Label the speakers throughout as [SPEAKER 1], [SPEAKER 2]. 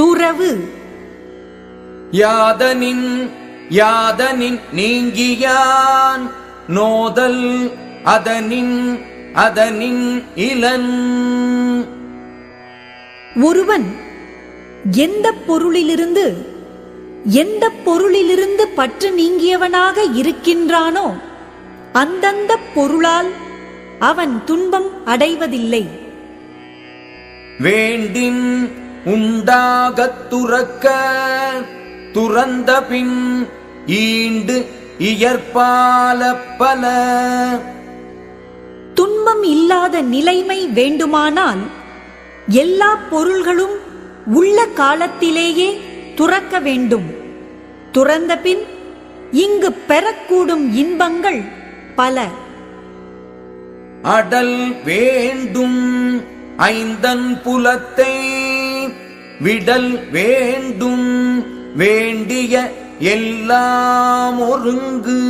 [SPEAKER 1] துறவு.
[SPEAKER 2] யாதனின் யாதனின் நீங்கியான். நோதல் அதனின் அதனின் இளன்
[SPEAKER 1] ஒருவன் எந்த பொருளிலிருந்து எந்த பொருளிலிருந்து பற்று நீங்கியவனாக இருக்கின்றானோ அந்தந்த பொருளால் அவன் துன்பம் அடைவதில்லை.
[SPEAKER 2] வேண்டின் உண்டாகத் துறக்க துறந்த பின் ஈண்டு இயற்பால பல.
[SPEAKER 1] துன்பம் இல்லாத நிலைமை வேண்டுமானால் எல்லா பொருள்களும் உள்ள காலத்திலேயே துறக்க வேண்டும். துறந்த பின் இங்கு பெறக்கூடும் இன்பங்கள் பல.
[SPEAKER 2] அடல் வேண்டும் ஐந்தன் புலத்தை. விடல் வேண்டும் வேண்டிய எல்லாம் ஒருங்கு.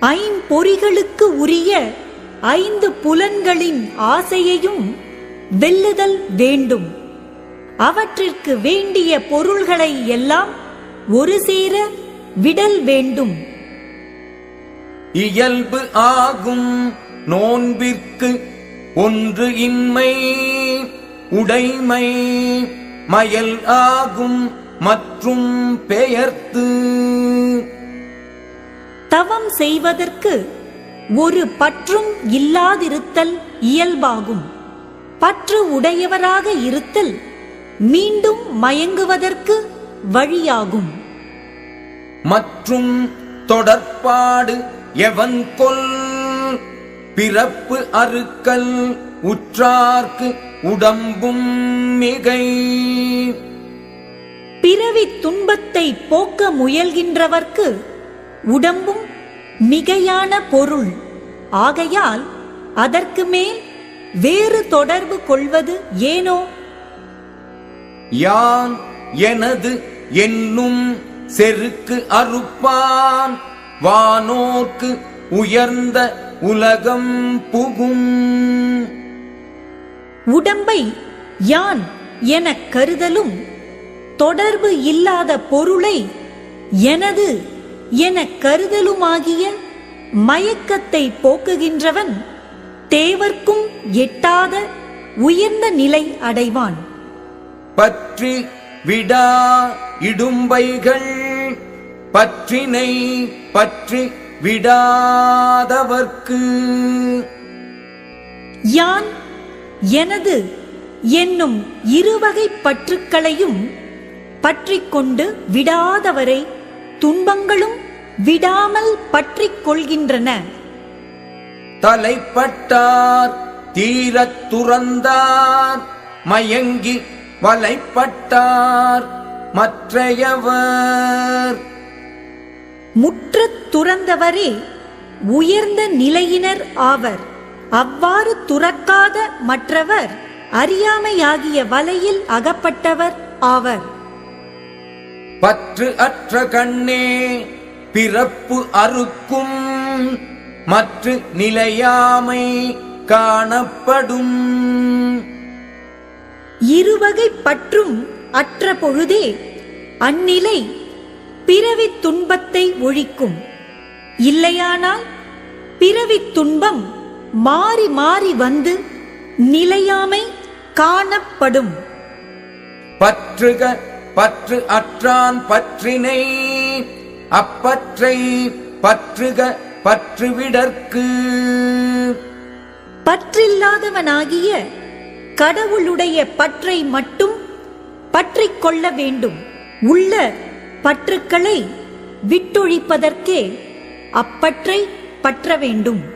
[SPEAKER 1] ஐம்பொறிகளுக்கு உரிய ஐந்து புலன்களின் ஆசையையும் வெல்லுதல் வேண்டும். அவற்றிற்கு வேண்டிய பொருள்களை எல்லாம் ஒரு சேர விடல் வேண்டும்.
[SPEAKER 2] இயல்பு ஆகும் நோன்பிற்கு ஒன்று இன்மை. உடைமை மயல் ஆகும் மற்றும் பெயர்த்து.
[SPEAKER 1] தவம் செய்வதற்கு ஒரு பற்றும் இல்லாதிருத்தல் இயல்பாகும். பற்று உடையவராக இருத்தல் மீண்டும் மயங்குவதற்கு வழியாகும்.
[SPEAKER 2] மற்றும் தொடர்பாடு எவன் கொல்? பிறப்பு அறுக்கல் உற்றார்க்கு உடம்பும் மிகை.
[SPEAKER 1] பிறவி துன்பத்தை போக்க முயல்கின்றவர்க்கு உடம்பும் மிகையான பொருள். ஆகையால் அதற்கு மேல் வேறு தொடர்பு கொள்வது ஏனோ?
[SPEAKER 2] யான் எனது என்னும் செருக்கு அறுப்பான். வானோர்க்கு உயர்ந்த உலகம் புகும்.
[SPEAKER 1] உடம்பை யான் எனக் கருதலும் தொடர்பு இல்லாத பொருளை எனது எனக் கருதலுமாகிய மயக்கத்தை போக்குகின்றவன் தேவர்க்கும் எட்டாத உயர்ந்த நிலை அடைவான்.
[SPEAKER 2] பற்றி விடா இடும்பைகள் பற்றினை பற்றி விடாதவர்க்கு.
[SPEAKER 1] யான் எனது என்னும் இருவகை பற்றுக்களையும் பற்றிக் கொண்டு விடாதவரை துன்பங்களும் விடாமல் பற்றிக் கொள்கின்றன.
[SPEAKER 2] தலைப்பட்டார் தீரத் துறந்தார் மயங்கி வலைப்பட்டார் மற்றையவர்.
[SPEAKER 1] முற்றத் துறந்தவரே உயர்ந்த நிலையினர் ஆவர். அவ்வாறு துறக்காத மற்றவர் அறியாமையாகிய வலையில் அகப்பட்டவர் ஆவர்.
[SPEAKER 2] பற்று அற்ற கண்ணே பிறப்பு அறுக்கும் மற்ற நிலையாமை காணப்படும்.
[SPEAKER 1] இருவகை பற்றும் அற்ற பொழுதே அந்நிலை பிறவித் துன்பத்தை ஒழிக்கும். இல்லையானால் பிறவித் துன்பம் மாறி மாறி வந்து நிலையாமை காணப்படும்.
[SPEAKER 2] பற்றுக பற்று அற்றான் பற்றினை அப்பற்றை பற்றுக பற்றுவிடற்கு.
[SPEAKER 1] பற்றில்லாதவனாகிய கடவுளுடைய பற்றை மட்டும் பற்றிக் கொள்ள வேண்டும். உள்ள பற்றுக்களை விட்டொழிப்பதற்கே அப்பற்றை பற்ற வேண்டும்.